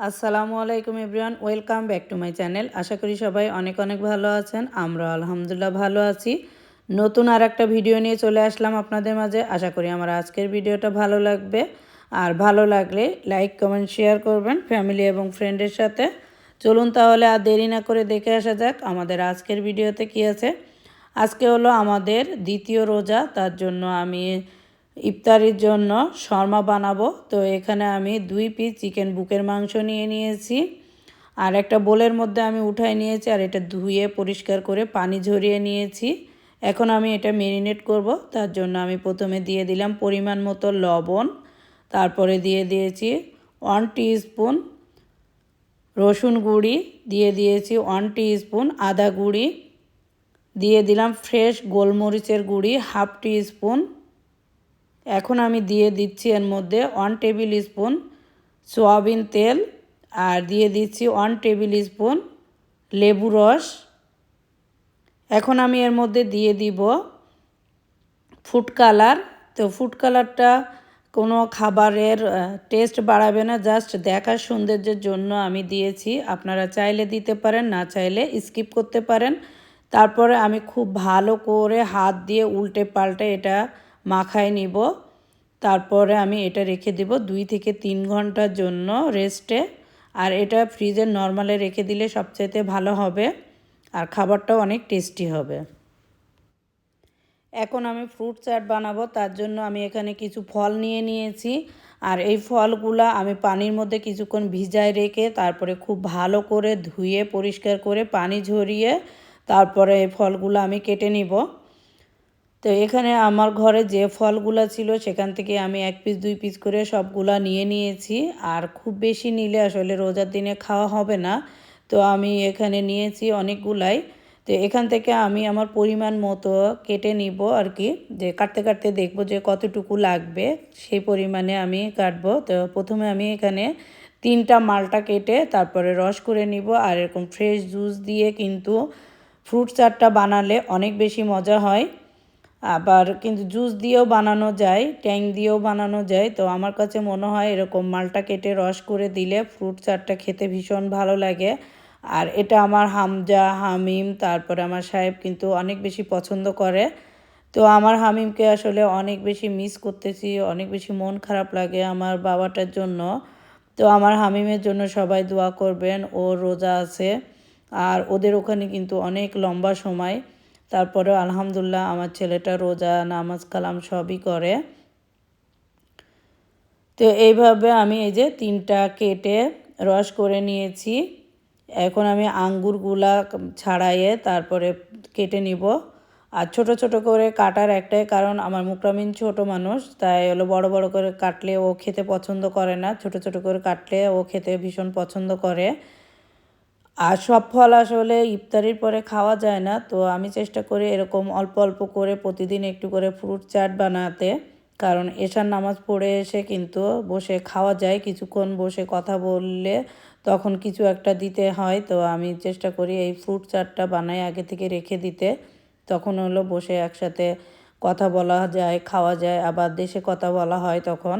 আসসালামু আলাইকুম everyone, welcome back to my channel. আশা করি সবাই অনেক অনেক ভালো আছেন আমরা আলহামদুলিল্লাহ ভালো আছি। নতুন আর একটা ভিডিও নিয়ে চলে আসলাম আপনাদের মাঝে। আশা করি আমার আজকের ভিডিওটা ভালো লাগবে। আর ভালো লাগলে লাইক, কমেন্ট, শেয়ার করবেন ফ্যামিলি এবং ফ্রেন্ডের সাথে। চলুন তাহলে আর দেরি না করে দেখে আসা যাক আমাদের আজকের ভিডিওতে কী আছে। আজকে হলো আমাদের দ্বিতীয় রোজা, তার জন্য আমি ইফতারির জন্য শর্মা বানাবো। তো এখানে আমি দুই পিস চিকেন বুকের মাংস নিয়ে নিয়েছি। আর একটা বোলের মধ্যে আমি উঠাই নিয়েছি আর এটা ধুয়ে পরিষ্কার করে পানি ঝরিয়ে নিয়েছি। এখন আমি এটা মেরিনেট করব। তার জন্য আমি প্রথমে দিয়ে দিলাম পরিমাণ মতো লবণ। তারপরে দিয়ে দিয়েছি ওয়ান স্পুন রসুন গুঁড়ি। দিয়ে দিয়েছি ওয়ান স্পুন আদা গুঁড়ি। দিয়ে দিলাম ফ্রেশ গোলমরিচের গুঁড়ি হাফ টি স্পুন এখন আমি দিয়ে দিচ্ছি এর মধ্যে ওয়ান টেবিল স্পুন সোয়াবিন তেল আর দিয়ে দিচ্ছি ওয়ান টেবিল স্পুন লেবু রস। এখন আমি এর মধ্যে দিয়ে দিব ফুড কালার তো ফুড কালারটা কোনো খাবারের টেস্ট বাড়াবে না জাস্ট দেখার সৌন্দর্যের জন্য আমি দিয়েছি। আপনারা চাইলে দিতে পারেন, না চাইলে স্কিপ করতে পারেন। তারপরে আমি খুব ভালো করে হাত দিয়ে উল্টে পাল্টে এটা মাখায় নিব। তারপরে আমি এটা রেখে দেব দুই থেকে তিন ঘণ্টার জন্য রেস্টে। আর এটা ফ্রিজের নর্মালে রেখে দিলে সবচাইতে ভালো হবে। আর খাবারটাও অনেক টেস্টি হবে। এখন আমি ফ্রুট চাট বানাবো, তার জন্য আমি এখানে কিছু ফল নিয়ে নিয়েছি। আর এই ফলগুলা আমি পানির মধ্যে কিছুক্ষণ ভিজায় রেখে তারপরে খুব ভালো করে ধুয়ে, পরিষ্কার করে পানি ঝরিয়ে তারপরে এই ফলগুলো আমি কেটে নিব। তো এখানে আমার ঘরে যে ফলগুলো ছিল, সেখান থেকে আমি এক পিস দুই পিস করে সবগুলা নিয়ে নিয়েছি। আর খুব বেশি নিলে আসলে রোজার দিনে খাওয়া হবে না। তো আমি এখানে নিয়েছি অনেকগুলাই। তো এখান থেকে আমি আমার পরিমাণ মতো কেটে নিব আর কি। যে কাটতে কাটতে দেখব যে কতটুকু লাগবে, সেই পরিমাণে আমি কাটবো। তো প্রথমে আমি এখানে তিনটা মালটা কেটে তারপরে রস করে নিব। আর এরকম ফ্রেশ জুস দিয়ে কিন্তু ফ্রুট চাটটা বানালে অনেক বেশি মজা হয়। আবার কিন্তু জুস দিয়েও বানানো যায়, ট্যাং দিয়েও বানানো যায়। তো আমার কাছে মনে হয় এরকম মালটা কেটে রস করে দিলে ফ্রুট চাটটা খেতে ভীষণ ভালো লাগে। আর এটা আমার হামজা, হামিম, তারপরে আমার সাহেব কিন্তু অনেক বেশি পছন্দ করে। তো আমার হামিমকে আসলে অনেক বেশি মিস করতেছি, অনেক বেশি মন খারাপ লাগে আমার বাবাটার জন্য। তো আমার হামিমের জন্য সবাই দোয়া করবেন, ও রোজা আছে। আর ওদের ওখানে কিন্তু অনেক লম্বা সময়। তারপরে আলহামদুলিল্লাহ আমার ছেলেটা রোজা, নামাজ, কালাম সবই করে। তো এইভাবে আমি এই যে তিনটা কেটে রস করে নিয়েছি। এখন আমি আঙ্গুরগুলা ছাড়াইয়ে তারপরে কেটে নিব। আর ছোট ছোট করে কাটার একটাই কারণ, আমার মুকরামিন ছোট মানুষ, তাই হলো বড় বড় করে কাটলে ও খেতে পছন্দ করে না। ছোট ছোট করে কাটলে ও খেতে ভীষণ পছন্দ করে। আর সব ফল আসলে ইফতারির পরে খাওয়া যায় না, তো আমি চেষ্টা করি এরকম অল্প অল্প করে প্রতিদিন একটু করে ফ্রুট চাট বানাতে। কারণ এশার নামাজ পড়ে এসে কিন্তু বসে খাওয়া যায়, কিছুক্ষণ বসে কথা বললে তখন কিছু একটা দিতে হয়, তো আমি চেষ্টা করি এই ফ্রুট চাটটা বানাই আগে থেকে রেখে দিতে। তখন হলো বসে একসাথে কথা বলা যায়, খাওয়া যায়, আবার দেশে কথা বলা হয় তখন।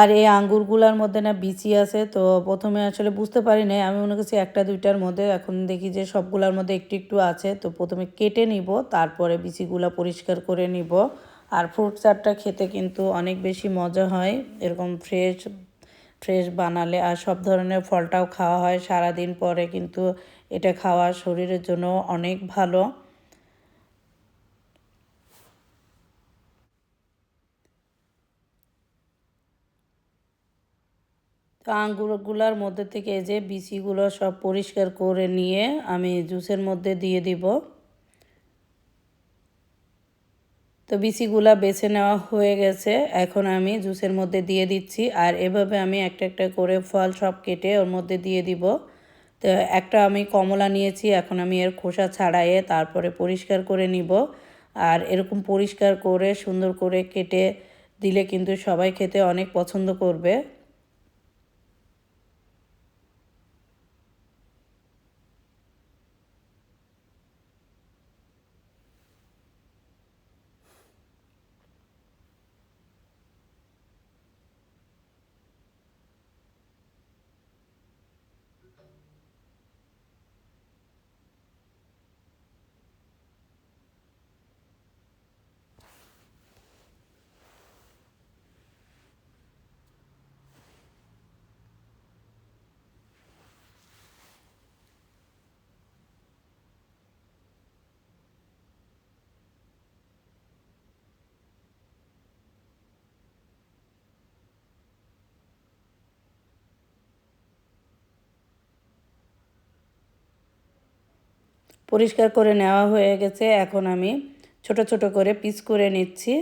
আর এই আঙ্গুরগুলার মধ্যে না বিচি আছে, তো প্রথমে আসলে বুঝতে পারি নাই আমি মনে করছি একটা, দুইটার মধ্যে। এখন দেখি যে সবগুলার মধ্যে একটু একটু আছে। তো প্রথমে কেটে নিব, তারপরে বিচিগুলা পরিষ্কার করে নিব। আর ফ্রুট চাটটা খেতে কিন্তু অনেক বেশি মজা হয়। এরকম ফ্রেশ ফ্রেশ বানালে আর সব ধরনের ফলটাও খাওয়া হয়। সারাদিন পরে কিন্তু এটা খাওয়া শরীরের জন্য অনেক ভালো। তো আঙ্গুরগুলার মধ্যে থেকে যে বিচিগুলো সব পরিষ্কার করে নিয়ে আমি জুসের মধ্যে দিয়ে দিব। তো বিচিগুলা বেছে নেওয়া হয়ে গেছে, এখন আমি জুসের মধ্যে দিয়ে দিচ্ছি আর এভাবে আমি একটা একটা করে ফল সব কেটে ওর মধ্যে দিয়ে দিব। তো একটা আমি কমলা নিয়েছি, এখন আমি এর খোসা ছাড়াইয়ে তারপরে পরিষ্কার করে নিব। আর এরকম পরিষ্কার করে সুন্দর করে কেটে দিলে কিন্তু সবাই খেতে অনেক পছন্দ করবে। পরিষ্কার করে নেওয়া হয়ে গেছে। এখন আমি ছোট ছোট করে পিস করে নিচ্ছি।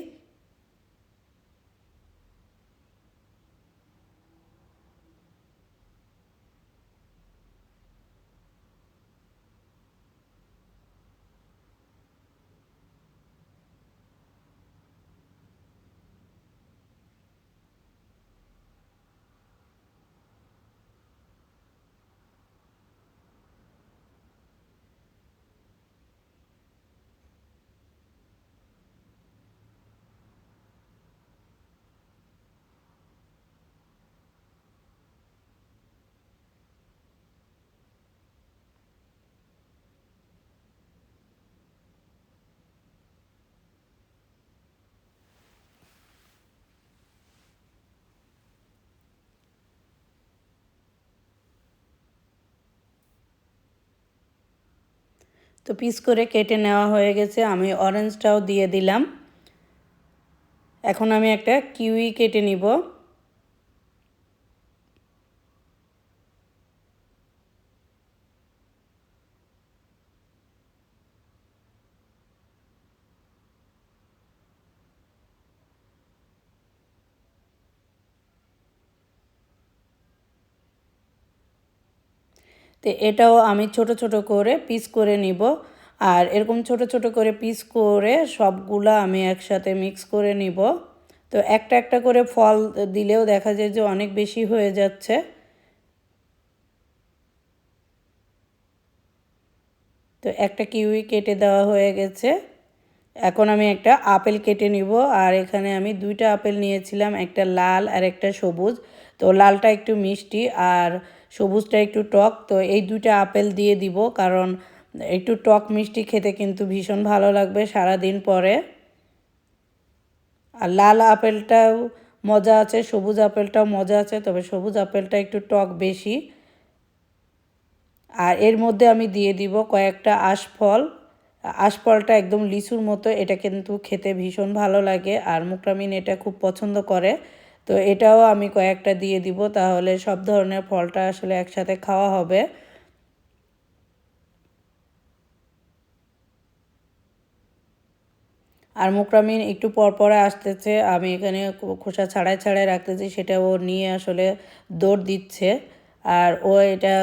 তো পিস করে কেটে নেওয়া হয়ে গেছে। আমি অরেঞ্জটাও দিয়ে দিলাম। এখন আমি একটা কিউই কেটে নিব। তো এটাও আমি ছোট ছোট করে পিস করে নিব। আর এরকম ছোট ছোট করে পিস করে সবগুলা আমি একসাথে মিক্স করে নিব। তো একটা একটা করে ফল দিলেও দেখা যায় যে অনেক বেশি হয়ে যাচ্ছে। তো একটা কিউই কেটে দেওয়া হয়ে গেছে। এখন আমি একটা আপেল কেটে নিব। আর এখানে আমি দুইটা আপেল নিয়েছিলাম, একটা লাল আর একটা সবুজ। তো লালটা একটু মিষ্টি। আর সবুজটা একটু টক, তো এই দুইটা আপেল দিয়ে দিব, কারণ একটু টক মিষ্টি খেতে কিন্তু ভীষণ ভালো লাগবে সারা দিন পরে। আর লাল আপেলটাও মজা আছে, সবুজ আপেলটাও মজা আছে, তবে সবুজ আপেলটা একটু টক বেশি। আর এর মধ্যে আমি দিয়ে দিব কয়েকটা আশফল। আশফলটা একদম লিচুর মতো, এটা কিন্তু খেতে ভীষণ ভালো লাগে, আর মুকরামিন এটা খুব পছন্দ করে। তো এটাও আমি কয়েকটা দিয়ে দিব, তাহলে সব ধরনের ফলটা আসলে একসাথে খাওয়া হবে। আর মুকরামিন একটু পর পরে আসতেছে, আমি এখানে খোসা ছাড়াই ছাড়াই রাখতেছি, সেটা ও নিয়ে আসলে দৌড় দিচ্ছে। আর ও এটা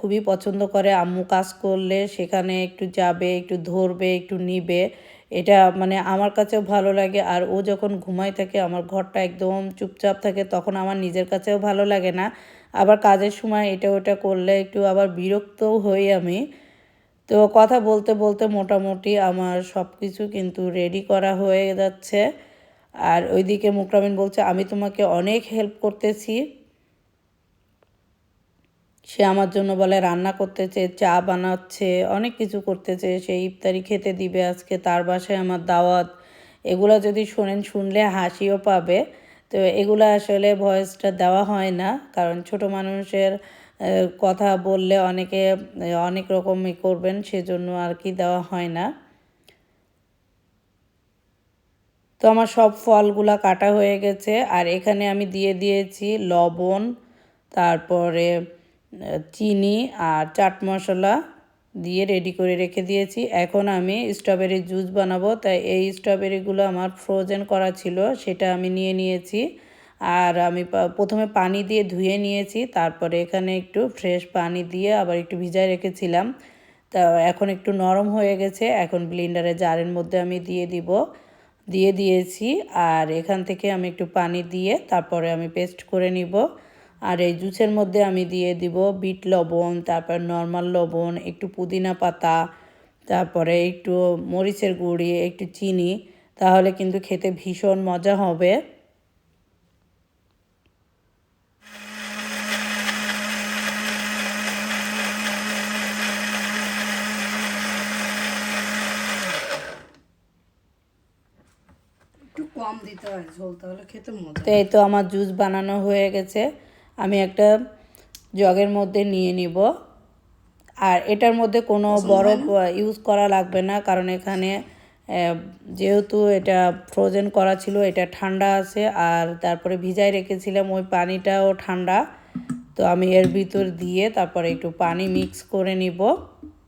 খুবই পছন্দ করে, আম্মু কাজ করলে সেখানে একটু যাবে, একটু ধরবে, একটু নিবে। এটা মানে আমার কাছেও ভালো লাগে। আর ও যখন ঘুমায় থাকে, আমার ঘরটা একদম চুপচাপ থাকে, তখন আমার নিজের কাছেও ভালো লাগে না। আবার কাজের সময় এটা ওটা করলে একটু আবার বিরক্তও হই আমি। তো কথা বলতে বলতে মোটামুটি আমার সব কিছু কিন্তু রেডি করা হয়ে যাচ্ছে। আর ওইদিকে মুকরামিন বলছে, আমি তোমাকে অনেক হেল্প করতেছি। সে আমার জন্য বলে, রান্না করতেছে, চা বানাচ্ছে, অনেক কিছু করতেছে, সে ইফতারি খেতে দিবে আজকে, তার বাসায় আমার দাওয়াত। এগুলো যদি শোনেন, শুনলে হাসিও পাবে। তো এগুলো আসলে ভয়েসটা দেওয়া হয় না, কারণ ছোট মানুষের কথা বললে অনেকে অনেক রকমই করবেন, সেজন্য আর কি দেওয়া হয় না। তো আমার সব ফলগুলা কাটা হয়ে গেছে, আর এখানে আমি দিয়ে দিয়েছি লবণ, তারপরে চিনি আর চাট মশলা দিয়ে রেডি করে রেখে দিয়েছি। এখন আমি স্ট্রবেরি জুস বানাবো। তাই এই স্ট্রবেরিগুলো আমার ফ্রোজেন করা ছিল, সেটা আমি নিয়ে নিয়েছি। আর আমি প্রথমে পানি দিয়ে ধুয়ে নিয়েছি, তারপরে এখানে একটু ফ্রেশ পানি দিয়ে আবার একটু ভিজায় রেখেছিলাম। তা এখন একটু নরম হয়ে গেছে, এখন ব্লিন্ডারে জারের মধ্যে আমি দিয়ে দিব। দিয়ে দিয়েছি, আর এখান থেকে আমি একটু পানি দিয়ে তারপরে আমি পেস্ট করে নিব। আর এই জুসের মধ্যে আমি দিয়ে দিব বিট লবণ তারপর নর্মাল লবণ একটু পুদিনা পাতা তারপরে একটু মরিচের গুঁড়ি একটু চিনি তাহলে কিন্তু খেতে ভীষণ মজা হবে। একটু কম দিতে হয় খেতে মজা তো এই তো আমার জুস বানানো হয়ে গেছে। আমি একটা জগের মধ্যে নিয়ে নিব। আর এটার মধ্যে কোনো বরফ ইউজ করা লাগবে না কারণ এখানে যেহেতু এটা ফ্রোজেন করা ছিল এটা ঠান্ডা আছে আর তারপরে ভিজাই রেখেছিলাম ওই পানিটাও ঠান্ডা। তো আমি এর ভিতর দিয়ে তারপরে একটু পানি মিক্স করে নিব।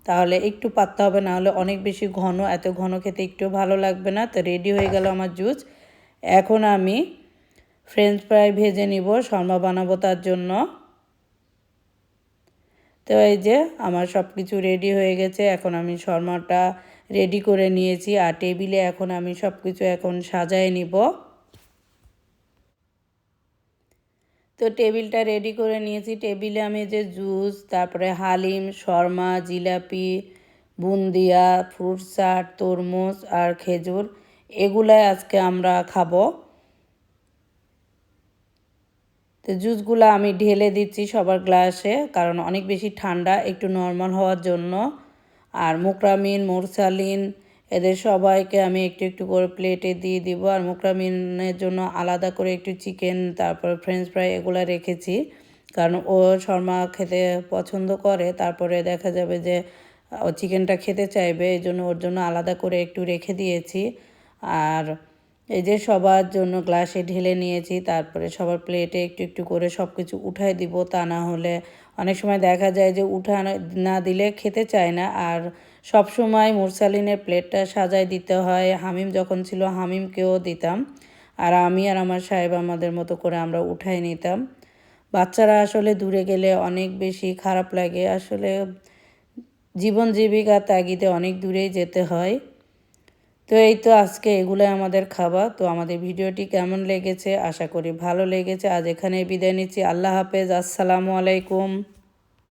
তাহলে একটু পাততে হবে না হলে অনেক বেশি ঘন এত ঘন খেতে একটু ভালো লাগবে না। তো রেডি হয়ে গেল আমার জুস এখন আমি ফ্রেঞ্চ ফ্রাই ভেজে নিব, শর্মা বানাবো তার জন্য। তো এই যে আমার সব কিছু রেডি হয়ে গেছে, এখন আমি শর্মাটা রেডি করে নিয়েছি আর টেবিলে এখন আমি সব কিছু এখন সাজায় নিব। তো টেবিলটা রেডি করে নিয়েছি। টেবিলে আমি যে জুস তারপরে হালিম, শর্মা, জিলাপি, বুন্দিয়া ফ্রুট চাট, তরমুজ আর খেজুর, এগুলাই আজকে আমরা খাব। তো জুসগুলো আমি ঢেলে দিচ্ছি সবার গ্লাসে, কারণ অনেক বেশি ঠান্ডা, একটু নর্মাল হওয়ার জন্য। আর মুকরামিন, মুরসালিন, এদের সবাইকে আমি একটু একটু করে প্লেটে দিয়ে দিব। আর মুকরামিনের জন্য আলাদা করে একটু চিকেন তারপর ফ্রেঞ্চ ফ্রাই এগুলো রেখেছি। কারণ ও শর্মা খেতে পছন্দ করে, তারপরে দেখা যাবে যে, ও চিকেনটা খেতে চাইবে এই জন্য ওর জন্য আলাদা করে একটু রেখে দিয়েছি। আর এই যে সবার জন্য গ্লাসে ঢেলে নিয়েছি, তারপরে সবার প্লেটে একটু একটু করে সব কিছু উঠাই দিব, তা না হলে অনেক সময় দেখা যায় যে উঠা না দিলে খেতে চায় না। আর সব সময় মুরসালিনের প্লেটটা সাজায় দিতে হয়, হামিম যখন ছিল হামিমকেও দিতাম। আর আমি আর আমার সাহেব আমাদের মতো করে আমরা উঠাই নিতাম। বাচ্চারা আসলে দূরে গেলে অনেক বেশি খারাপ লাগে। আসলে জীবন জীবিকা তাগিদে অনেক দূরেই যেতে হয়। তো এই তো আজকে এগুলোই আমাদের খাবার। তো আমাদের ভিডিওটি কেমন লেগেছে? আশা করি ভালো লেগেছে। আজ এখানে বিদায় নিচ্ছি। আল্লাহ হাফেজ। আসসালামু আলাইকুম।